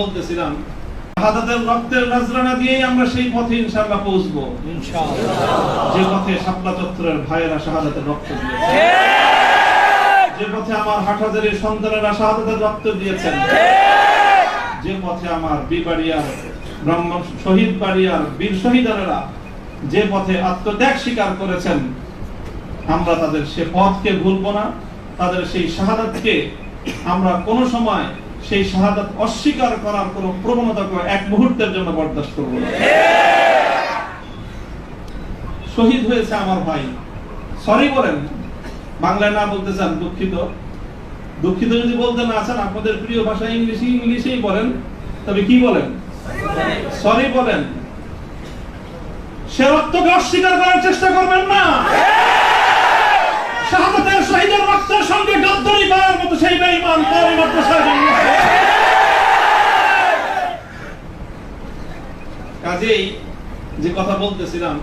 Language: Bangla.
বলতেছিলাম শাহাদাতের রক্তের নজরানা দিয়েই আমরা সেই পথে ইনশাআল্লাহ পৌঁছবো। যে পথে শাপলা চত্বরের ভাইয়েরা শাহাদাতের রক্ত দিয়েছে যে পথে আমার হাটহাজারের সন্তানেরা শাহাদাতের রক্ত দিয়েছেন। যে পথে আমার বিবাড়িয়ার ব্রহ্ম শহীদ বাড়িয়ার বীর শহীদারেরা যে পথে আত্মত্যাগ স্বীকার করেছেন আমরা তাদের সে পথকে ভুলবো না। তাদের সেই শাহাদাতকে আমরা কোনো সময় সেই শাহাদাত অস্বীকার করার কোনো প্রবণতাকে এক মুহূর্তের জন্য বরদাস্ত করব শহীদ হয়েছে আমার ভাই। সরি বলেন বাংলায় না বলতে চান দুঃখিত। দুঃখিত যদি বলতে না চান আপনাদের প্রিয় ভাষা ইংলিশ ইংলিশেই বলেন। তবে কি বলেন? সরি বলেন। সে রক্তকে অস্বীকার করার চেষ্টা করবেন না। শাহাদাতের শহীদের রক্তের সঙ্গে গাদ্দারি করার মতো সেই বেঈমান কাজেই যে কথা বলতেছিলাম